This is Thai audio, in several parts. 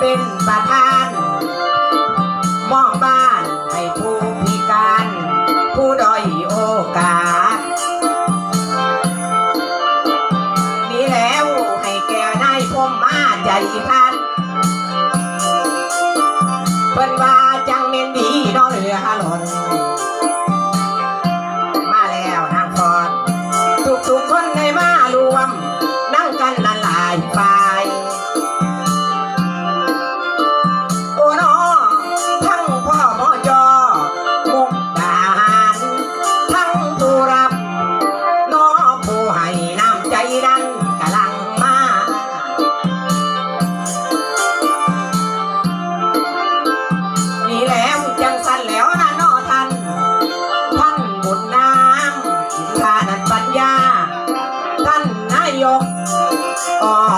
เป็นประธาน มอบบ้านให้ผู้พิการ ผู้ด้อยโอกาส มีแล้วให้แก่นายพมมาใจพันเพิ่นว่า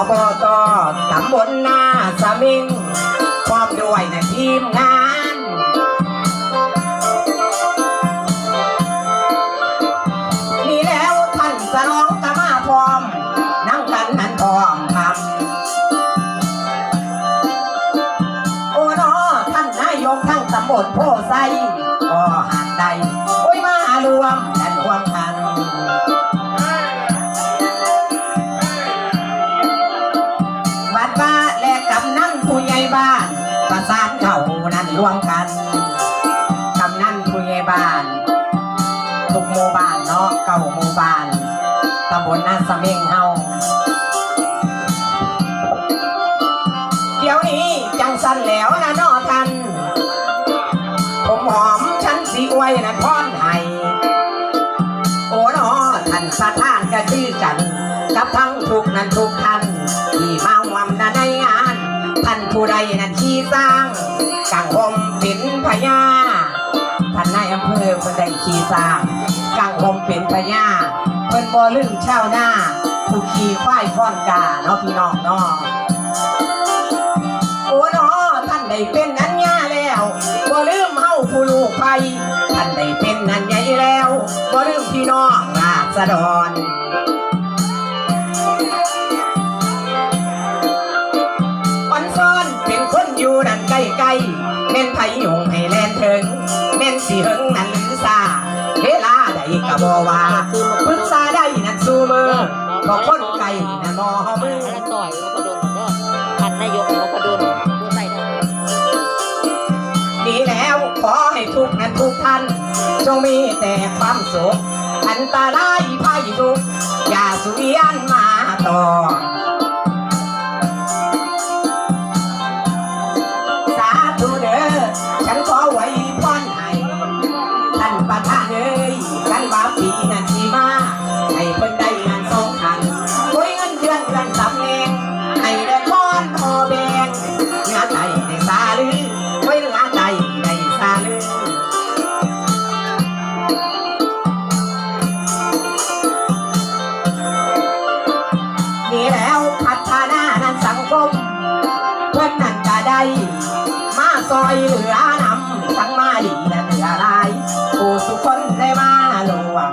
อบตตำบลนาสมิงพร้อมด้วยนะทีมงาน รวมกันกำนันผู้ใหญ่บ้านทุกหมู่บ้านเนาะเก้าหมู่บ้านตำบลนาสะเมงเฮาเดี๋ยวนี้จังสันแล้วนะนอท่านผมหอมฉันสีอวยนะพรให้โอ้นอท่านสะท่านก็ชื่อกัน กับทั้งทุกนั้นทุกท่านที่มาหวมนะในงาน ท่านผู้ใดนั้นที่สร้า ภอคนใดขี่สางกังหมเป็นพญาเพิ่นบ่ลืมเช่าหน้า ผู้ขี่ควายฟ้อนกาเนาะพี่น้องเนาะโอ้นอท่านได้เป็นนั้นยาแล้วบ่ลืมเฮาผู้ลูกไปท่านได้เป็นนั้นใหญ่แล้วบ่ลืมพี่น้องราษฎร ท่าน จงมีแต่ความสุข อันตรายภัยทุกอย่าสุเวียนมาต่อ ซอยเหลือนำทั้งมาดีและเหลือลายผู้สุคนได้มาลวง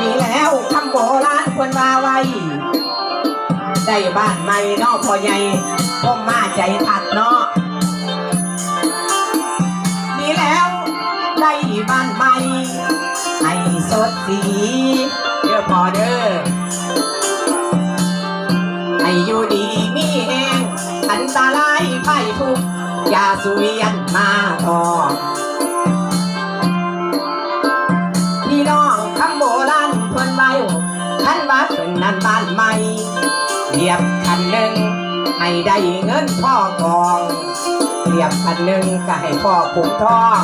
มีแล้วคำโบราณควรว่าไว้ ได้บ้านใหม่นอกพอใหญ่ผมมาใจทัดเนาะมีแล้วได้บ้านใหม่ให้สดสีเด้อพอเด้อ อยู่ดีมีแหงอันตรายไพ่ทุกอย่าสุเวียนมาทองพี่น้องคำโบราณเพิ่นไว้ท่านว่าเป็นนั้นบ้านใหม่เรียบคันหนึ่งให้ได้เงินพ่อกองเรียบคันหนึ่งก็ให้พ่อคุ้มทอง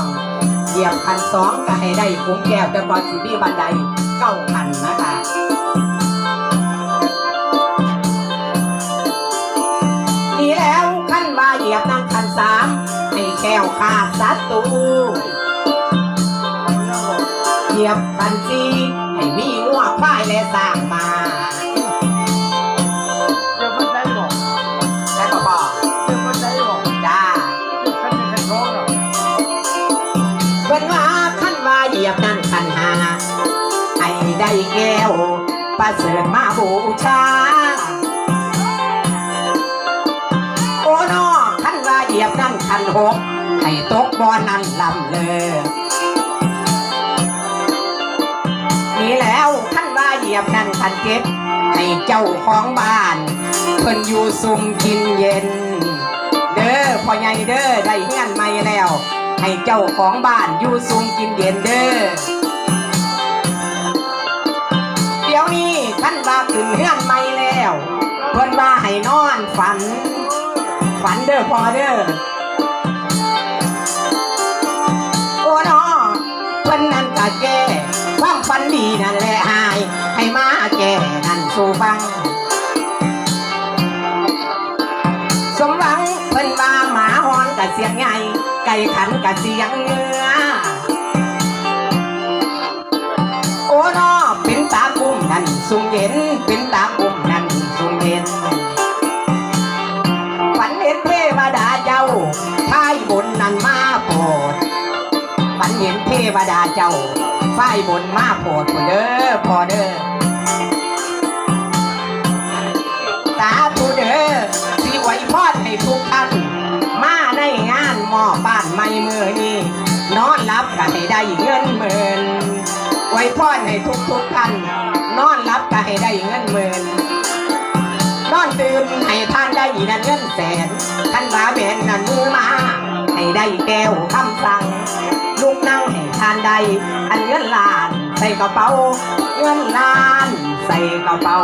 เรียบคันสองก็ให้ได้คุ้มแก้วแต่ก่อนสิมีบันไดเก้าคันนะคะ รียบบัญชีให้มีหัวควายและสร้างมาเจอคนได้บอกแล้วก็บอกเจอคนได้บอกจ้าท่านเป็นท้องหรอเป็นวาท่านว่าเหยียบนั่นขันหาให้ได้แก้วประเสริฐมาบูชาโอ้นอท่านว่าเหยียบนั่นขันหกให้ตกบ่อนั้นลำเลย ยียบนั่นเก็บให้เจ้าของบ้าน เพิ่นอยู่ซุ่มกินเย็น เด้อพ่อใหญ่เด้อได้เฮือนใหม่แล้ว ให้เจ้าของบ้านอยู่ซุ่มกินเย็นเด้อเดี๋ยวนี้ท่านว่าขึ้นเฮือนใหม่แล้ว เพิ่นว่าให้นอนฝัน ฝันเด้อพอเด้อ เสียงใหญ่ไก่ขันกะเสียงเงือโอ้นอเป็นตากุ้มนั่นสุงเย็นเป็นตากุ้มนั่นสุงเย็นฝันเห็นเทวดาเจ้าพายบนนั้นมาโปรดฝันเห็นเทวดาเจ้าพายบนมาโปรดพอเด้อพอเด้อ เงินหมื่นไว้พ่อให้ทุกทุกท่าน นอนรับก็ให้ได้เงินหมื่นนอนตื่นให้ท่านได้นั่นเงินแสนท่านว่าเป็นนั่นมือมาให้ได้แก้วคำสั่งลูกนั่งให้ทานได้อันเงินล้านใส่กระเป๋า เงินล้าน ใส่กระเป๋า